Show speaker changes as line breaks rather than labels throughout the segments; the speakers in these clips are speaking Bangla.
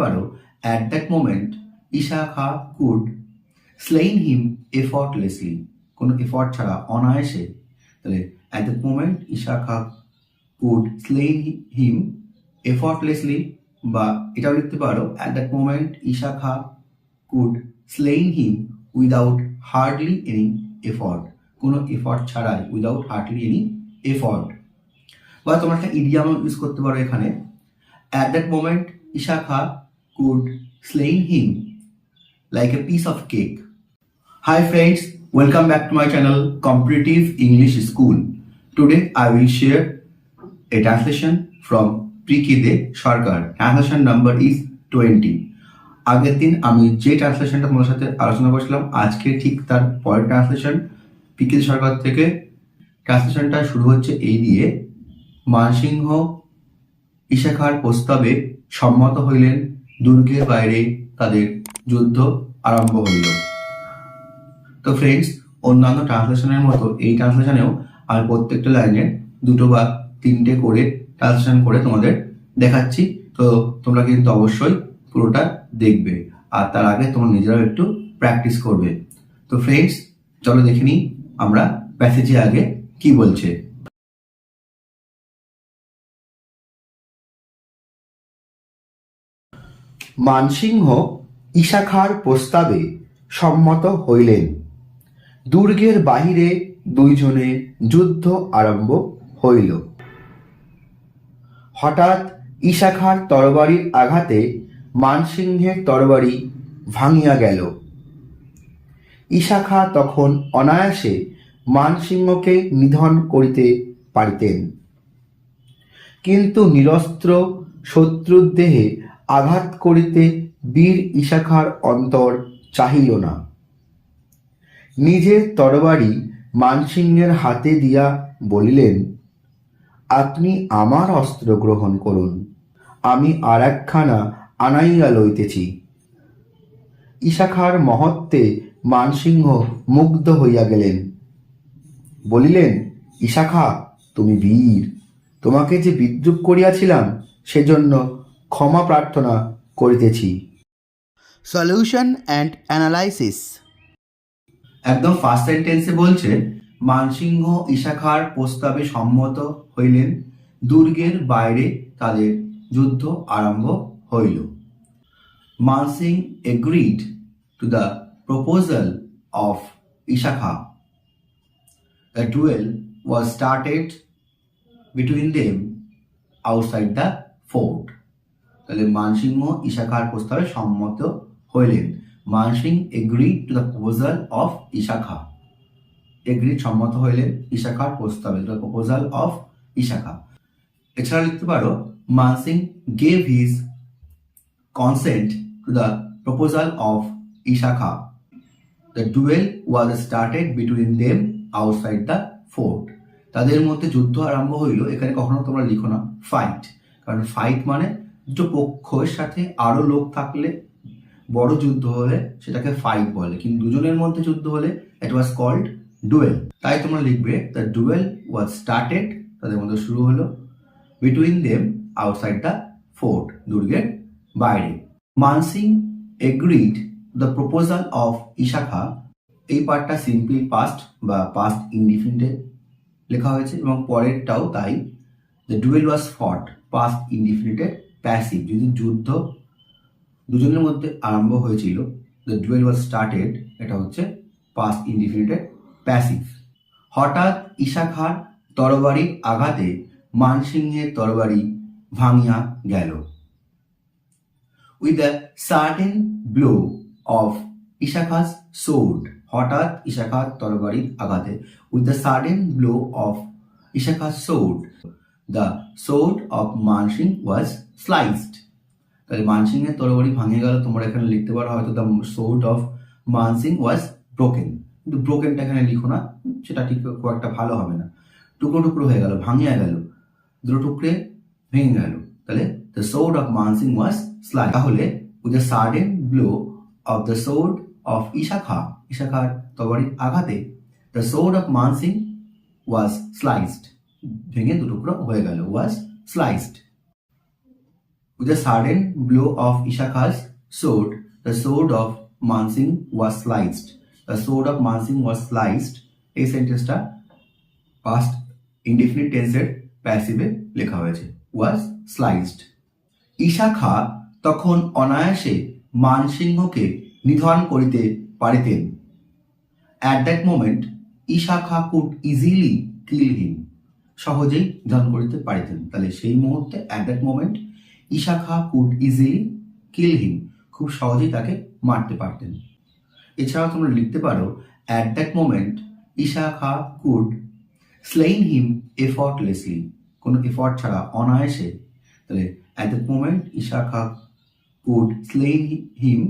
পারো at that moment Isa Khan could slain him এফর্টলেসলি কোনো এফর্ট ছাড়া, অনায়াসে। তাহলে at that moment Isa Khan could slain him effortlessly বা এটাও লিখতে পারো at that moment Isa Khan could slain him without hardly any effort কোনো এফর্ট ছাড়াই উইদাউট হার্ডলি এনি এফর্ট বা তোমরা একটা ইডিয়াম ইউজ করতে পারো এখানে। At that moment Isa could slain him like a piece of cake Hi friends, welcome back to my channel Competitive English School. Today I will share a translation from Prikide Sarkar. Translation number is 20. আগের দিন আমি যে ট্রান্সলেশনটা তোমার সাথে আলোচনা করেছিলাম আজকে ঠিক তার পরের ট্রান্সলেশন পিকিল সরকার থেকে ট্রান্সলেশনটা শুরু হচ্ছে এই দিয়ে মানসিংহ ইশাখার প্রস্তাবে সম্মত হইলেন দুর্গের বাইরে তাদের যুদ্ধ আরম্ভ হইল। তো ফ্রেন্ডস অন্যান্য ট্রান্সলেশনের মতো এই ট্রান্সলেশনেও আমি প্রত্যেকটা লাইনের দুটো বা তিনটে করে ট্রান্সলেশন করে তোমাদের দেখাচ্ছি। তো তোমরা কিন্তু অবশ্যই পুরোটা দেখবে আর তার আগে তোমরা নিজেরাও একটু প্র্যাকটিস করবে। তো ফ্রেন্ডস চলো দেখে নিই আমরা প্যাসেজে আগে কি বলছে। মানসিংহ ঈশাখার প্রস্তাবে সম্মত হইলেন। দুর্গের বাহিরে দুইজনে যুদ্ধ আরম্ভ হইল। হঠাৎ ঈশাখার তরবারির আঘাতে মানসিংহের তরবারি ভাঙিয়া গেল। ঈশাখা তখন অনায়াসে মানসিংহকে নিধন করিতে পারিতেন। কিন্তু নিরস্ত্র শত্রুর দেহে আঘাত করিতে বীর ঈশাখার অন্তর চাহিল না। নিজের তরবারি মানসিংহের হাতে দিয়া বলিলেন, আপনি আমার অস্ত্র গ্রহণ করুন, আমি আর একখানা আনাইয়া লইতেছি। ঈশাখার মহত্বে মানসিংহ মুগ্ধ হইয়া গেলেন। বলিলেন ঈশাখা তুমি বীর, তোমাকে যে বিদ্রুপ করিয়াছিলাম, সেজন্য ক্ষমা প্রার্থনা করিতেছি। সলিউশন অ্যান্ড অ্যানালাইসিস একদম ফার্স্ট সেন্টেন্সে বলছে মানসিংহ ইশাখার প্রস্তাবে সম্মত হইলেন দুর্গের বাইরে তাদের যুদ্ধ আরম্ভ হইল। Mansingh agreed to the proposal of Isa Khan. The duel was started between them outside the fort তাহলে মানসিংহ ইশাখার প্রস্তাবে সম্মত হইলেন। Mansingh agree to the proposal of Isa Khan agree সম্মত হইলেন ইশাখার প্রস্তাবে দ্য প্রপোজাল অফ ইশাখা এছাড়া লিখতে পারো, Mansingh gave his consent to the proposal of Isa Khan the duel was started between them outside the fort তাদের মধ্যে যুদ্ধ আরম্ভ হইল, এখানে কখনো তোমরা লিখো না ফাইট কারণ ফাইট মানে দুটো পক্ষের সাথে আরও লোক থাকলে বড় যুদ্ধ হলে সেটাকে ফাইট বলে। কিন্তু দুজনের মধ্যে যুদ্ধ হলে ইট ওয়াজ কল্ড ডুয়েল তাই তোমরা লিখবে দ্য ডুয়েল ওয়াজ স্টার্টেড তাদের মধ্যে শুরু হলো। Between them outside the fort দুর্গের বাইরে। Mansingh agreed the proposal of Isa Khan এই পার্টটা সিম্পল পাস্ট বা পাস্ট ইনডিফিনিটে লেখা হয়েছে এবং পরেরটাও তাই। দ্য ডুয়েল ওয়াজ ফট পাস্ট ইনডিফিনিটে প্যাসিভ যদি যুদ্ধ দুজনের মধ্যে আরম্ভ হয়েছিল দ্য ডুয়েল ওয়াজ স্টার্টেড এটা হচ্ছে পাস্ট ইনডিফিনিটে প্যাসিভ হঠাৎ ঈশাখার তরবারির আঘাতে মানসিংহের তরবারি ভাঙিয়া গেল। With the certain blow of Isa Khan's sword হঠাৎ ঈশাখার তরবারির আঘাতে with the certain blow of Isa Khan's sword the sword of Mansingh was sliced তাহলে মানসিংহের তরবারি ভাঙে গেল, তোমরা এখানে লিখতে পারো হয়তো the sword of Mansingh was broken কিন্তু ব্রোকেনটা এখানে লিখো না, সেটা ঠিক খুব একটা ভালো হবে না। টুকরো টুকরো হয়ে গেল, ভাঙিয়া গেল, দুটো টুকরে ভেঙে গেল। তাহলে the sword of Mansingh was sly তাহলে with the sudden blow of the sword of Isha Khan ইশাখার তরবারির আঘাতে the sword of Mansingh was sliced ভেঙে দুটুকরো হয়ে গেল। Was sliced With a sudden blow of Ishaka's sword, the sword of Mansingh was sliced. The sword of Mansingh was sliced. এই সেন্টেন্সটা পাস্ট ইনডিফিনিট টেন্সের প্যাসিভে লেখা হয়েছে। ওয়াজ স্লাইসড ঈশা খা তখন অনায়াসে মানসিংহকে নিধন করিতে পারিতেন। At that moment Isa Khan could easily kill him সহজেই নিধন করিতে পারিতেন। তাহলে সেই মুহূর্তে at that moment Isa Khan could easily kill হিম খুব সহজেই তাকে মারতে পারতেন। এছাড়াও তোমরা লিখতে পারো at that moment Isa Khan could slain him এফর্টলেসলি কোনো এফর্ট ছাড়া, অনায়াসে। তাহলে at that moment Isa Khan could slain him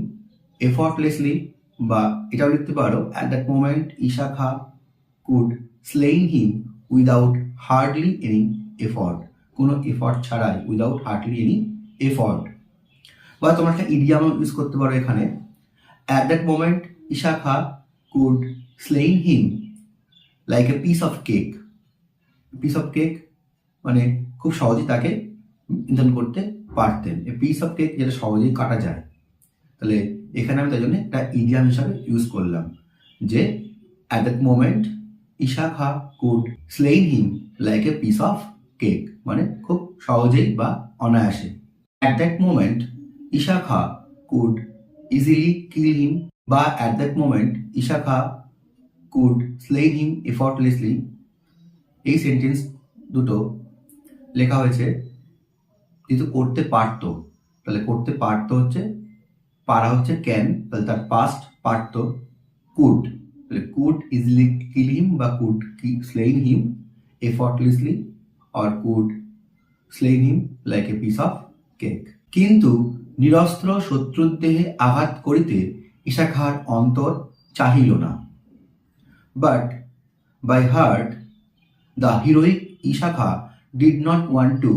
effortlessly বা এটাও লিখতে পারো at that moment Isa Khan could slain him without hardly any effort কোনো এফর্ট ছাড়াই উইদাউট হার্ডলি এনি এফর্ট বা তোমরা একটা ইডিয়ামও ইউজ করতে পারো এখানে। At that moment Isa Khan could slain him like a piece of cake piece of cake মানে খুব সহজেই তাকে নিধন করতে পারতেন। এ পিস অফ কেক যেটা সহজেই কাটা যায়। তাহলে এখানে আমি তাই জন্য একটা ইডিয়াম হিসাবে ইউজ করলাম যে at that moment Isa Khan could slain him like a piece of cake মানে খুব সহজেই বা অনায়াসে। At that moment Isa Khan could easily kill him বা at that moment Isa Khan could slain him effortlessly এই সেন্টেন্স দুটো লেখা হয়েছে কিন্তু করতে পারতো, তাহলে করতে পারতো হচ্ছে, পারা হচ্ছে ক্যান তাহলে তার পাস্ট পারতো। কুড তাহলে কুড ইজিলি কিল হিম বা could slain him effortlessly or could slain him like a piece of cake কিন্তু নিরস্ত্র শত্রুর দেহে আঘাত করিতে ঈশাখার অন্তর চাহিল না। But by heart the heroic Isa Khan did not want to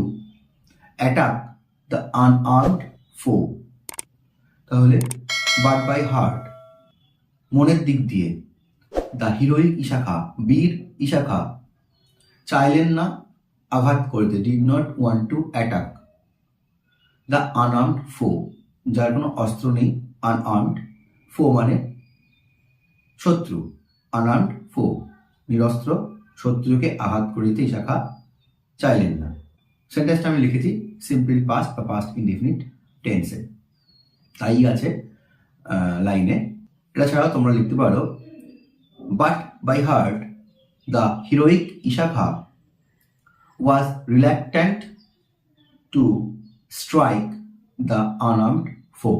attack the unarmed foe তাহলে বাট বাই হার্ট মনের দিক দিয়ে দ্য হিরোইক ইশাখা বীর ইশাখা চাইলেন না, আঘাত করিতে did not want to attack the unarmed foe যার কোনো অস্ত্র নেই আনআর্মড ফো মানে শত্রু আনআর্মড ফো নিরস্ত্র, শত্রুকে আঘাত করিতে ইশাখা চাইলেন না। সেন্টেন্সটা আমি লিখেছি সিম্পল পাস্ট বা পাস্ট ইনডিফিনিট টেন্সে তাই আছে লাইনে এটা ছাড়াও তোমরা লিখতে পারো but by heart the heroic Isa Khan was reluctant to strike the unarmed foe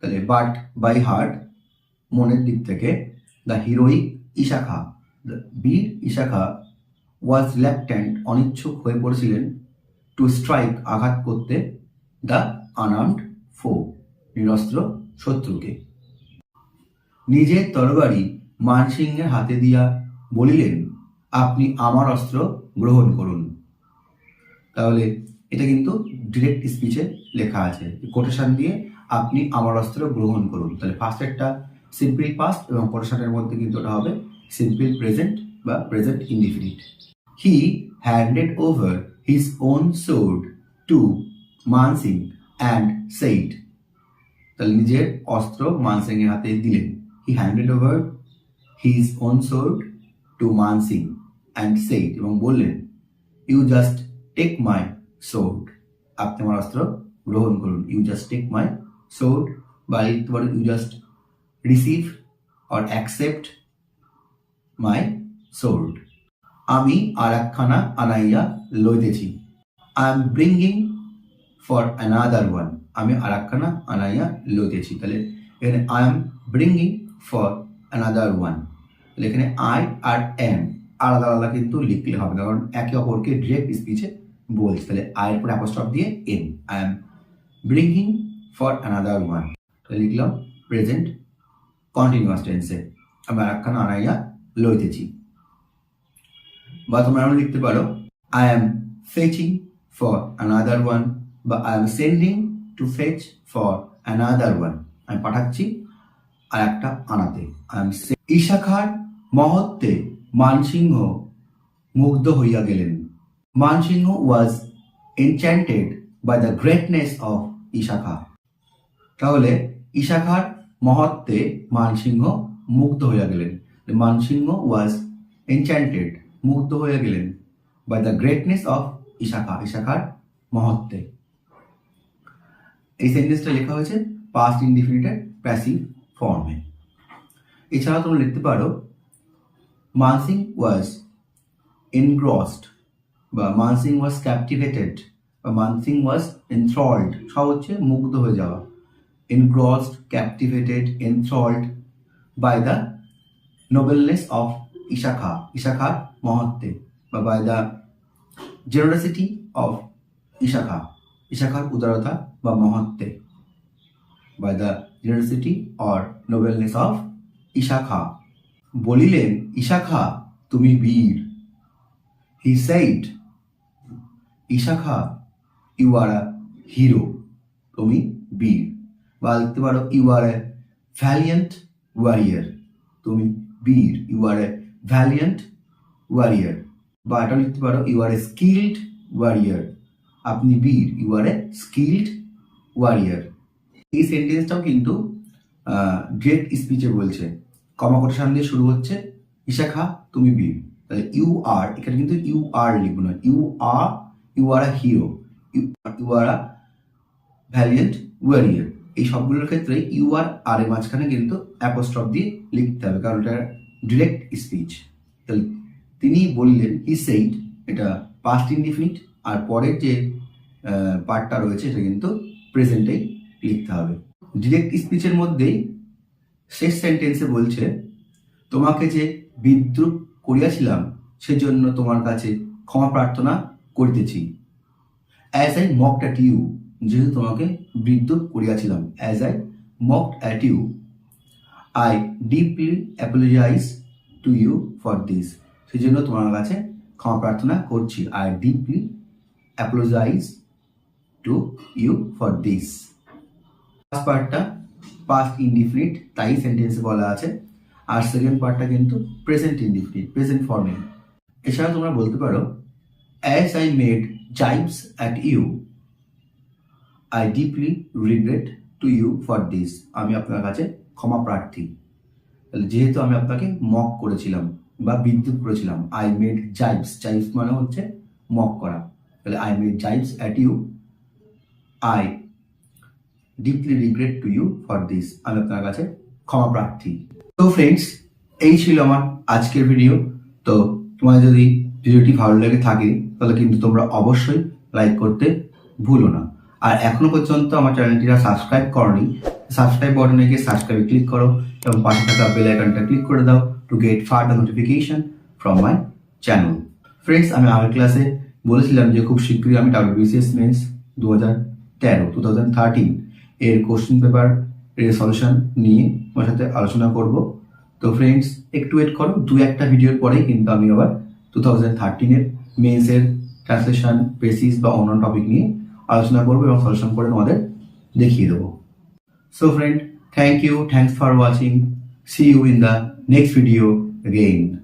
তাহলে বাট বাই হার্ট মনের দিক থেকে দ্য হিরোইক ইশাখা বীর ইশাখা ওয়াজ রিল্যাক্ট্যান্ট অনিচ্ছুক হয়ে পড়েছিলেন টু স্ট্রাইক আঘাত করতে দ্য আনআর্মড ফো নিরস্ত্র শত্রুকে। নিজের তরবারি মানসিংহের হাতে দিয়া বলিলেন, আপনি আমার অস্ত্র গ্রহণ করুন। তাহলে এটা কিন্তু ডিরেক্ট স্পিচে লেখা আছে কোটেশন দিয়ে আপনি আমার অস্ত্র গ্রহণ করুন। তাহলে ফার্স্ট একটা সিম্পল পাস্ট এবং কোটেশনের মধ্যে কিন্তু ওটা হবে সিম্পল প্রেজেন্ট বা present indefinite he handed over his own sword to Mansingh and said তাহলে নিজের অস্ত্র মানসিং এর হাতে দিলেন। He handed over his own sword to Mansingh and said এবং বললেন you just take my sword আপনি আমার অস্ত্র গ্রহণ করুন। You just take my sword বা লিখতে you just receive or accept my sword আমি আর একখানা আনাইয়া লইতেছি। I am bringing for another one আমি আর একখানা আনাইয়া লইতেছি। তাহলে এখানে I am bringing for another one তাহলে এখানে আই আর এম আলাদা আলাদা কিন্তু লিখলে হবে না কারণ একে অপরকে ডিরেক্ট স্পিচে বলছি। তাহলে আয়ের পর অ্যাপোস্টপ দিয়ে M I am bringing for another one তাহলে লিখলাম প্রেজেন্ট কন্টিনিউয়াস টেন্সে আমি আর একখানা আনাইয়া লইতেছি। বা তোমরা এমন লিখতে পারো I am fetching for another one বা I am sending to fetch for another one আমি পাঠাচ্ছি আর একটা আনাতে আই এম ঈশাখার মহত্বে মানসিংহ মুগ্ধ হইয়া গেলেন। Mansingh was enchanted by the greatness of Isa Khan তাহলে ইশাখার মহত্বে মানসিংহ মুগ্ধ হইয়া গেলেন। মানসিংহ ওয়াজ এনচ্যান্টেড মুগ্ধ হইয়া গেলেন by the greatness of Isa Khan ইশাখার মহত্বে। এই সেন্টেন্সটা লেখা হয়েছে পাস্ট ইনডিফিনিটেড প্যাসিভ ফর্মে এছাড়াও তোমরা লিখতে পারো মানসিং ওয়াজ engrossed, বা মানসিং ওয়াজ ক্যাপটিভেটেড বা মানসিং ওয়াজ এনথ্রল্ড সব হচ্ছে মুগ্ধ হয়ে যাওয়া। Engrossed captivated enthralled by the nobleness of Isha Khan ইশাখার মহত্বে বা by the generosity of Isha Khan ইশাখার উদারতা বা মহত্বে by the generosity or nobleness of Isha Khan বলিলেন ইশাখা, তুমি বীর। He said, Isha Khan you are a hero তুমি বীর। বা লিখতে পারো you are a valiant warrior তুমি বীর। You are a valiant warrior বা এটা লিখতে পারো you are a skilled warrior আপনি বীর। You are a skilled warrior এই সেন্টেন্সটাও কিন্তু গ্রেট স্পিচে বলছে। কমা কোটেশন দিয়ে শুরু হচ্ছে। ইশাখা, তুমি বীর। তাহলে ইউ আর, এখানে কিন্তু ইউ আর লিখব না। You are you are a hero. You are a valiant warrior. এই সবগুলোর ক্ষেত্রে ইউ আর আর এর মাঝখানে কিন্তু অ্যাপোস্ট্রফ দিয়ে লিখতে হবে, কারণ এটা ডিরেক্ট স্পিচ তাহলে তিনি বললেন হি সেইড এটা পাস্ট ইনডিফিনিট আর পরের যে পার্টটা রয়েছে, এটা কিন্তু প্রেজেন্টেই লিখতে হবে। ডিরেক্ট স্পিচের মধ্যেই শেষ সেন্টেন্সে বলছে, তোমাকে যে বিদ্রুপ করিয়াছিলাম, সেজন্য তোমার কাছে ক্ষমা প্রার্থনা করিতেছি। As I mock at you যেহেতু তোমাকে বিদ্রুপ করিয়াছিলাম as I mocked at you I deeply apologize to you for this সেই জন্য তোমার কাছে ক্ষমা প্রার্থনা করছি। I deeply apologize to you for this পার্টটা পাস্ট ইনডিফিনিট তাই সেন্টেন্সে বলা আছে। আর সেকেন্ড পার্টটা কিন্তু প্রেজেন্ট ইনডিফিনিট প্রেজেন্ট ফর্মে এছাড়া তোমরা বলতে পারো as I made jibes at you I deeply regret to you for this আমি আপনার কাছে ক্ষমা প্রার্থী। তাহলে যেহেতু আমি আপনাকে মক করেছিলাম বা বিদ্যুৎ করেছিলাম আই মেড জাইবস জাইবস মানে হচ্ছে মক করা। তাহলে I made jibes at you I deeply regret to you for this আমি আপনার কাছে ক্ষমা প্রার্থী। তো ফ্রেন্ডস এই ছিল আমার আজকের ভিডিও তো তোমার যদি ভিডিওটি ভালো লেগে থাকে, তাহলে কিন্তু তোমরা অবশ্যই লাইক করতে ভুলো না। আর এখনও পর্যন্ত আমার চ্যানেলটিরা সাবস্ক্রাইব করনি সাবস্ক্রাইব বাটনে গিয়ে সাবস্ক্রাইবে ক্লিক করো এবং পাশে থাকা বেল আইকনটা ক্লিক করে দাও to get further notification from my channel friends আমি আগের ক্লাসে বলেছিলাম যে খুব শীঘ্রই আমি ডাব্লিউবিসিএস মেন্স দু হাজার তেরো টু থাউজেন্ড থার্টিন এর কোশ্চেন পেপার এর সলিউশন নিয়ে তোমার সাথে আলোচনা করব। তো ফ্রেন্ডস একটু ওয়েট করো, দু একটা ভিডিওর পরেই কিন্তু আমি আবার টু থাউজেন্ড থার্টিনের মেন্সের ট্রান্সলেশন বেসিস বা অন্যান্য টপিক নিয়ে আলোচনা করব এবং সলিউশন করে তোমাদের দেখিয়ে দেবো। So friend thank you thanks for watching see you in the next video again.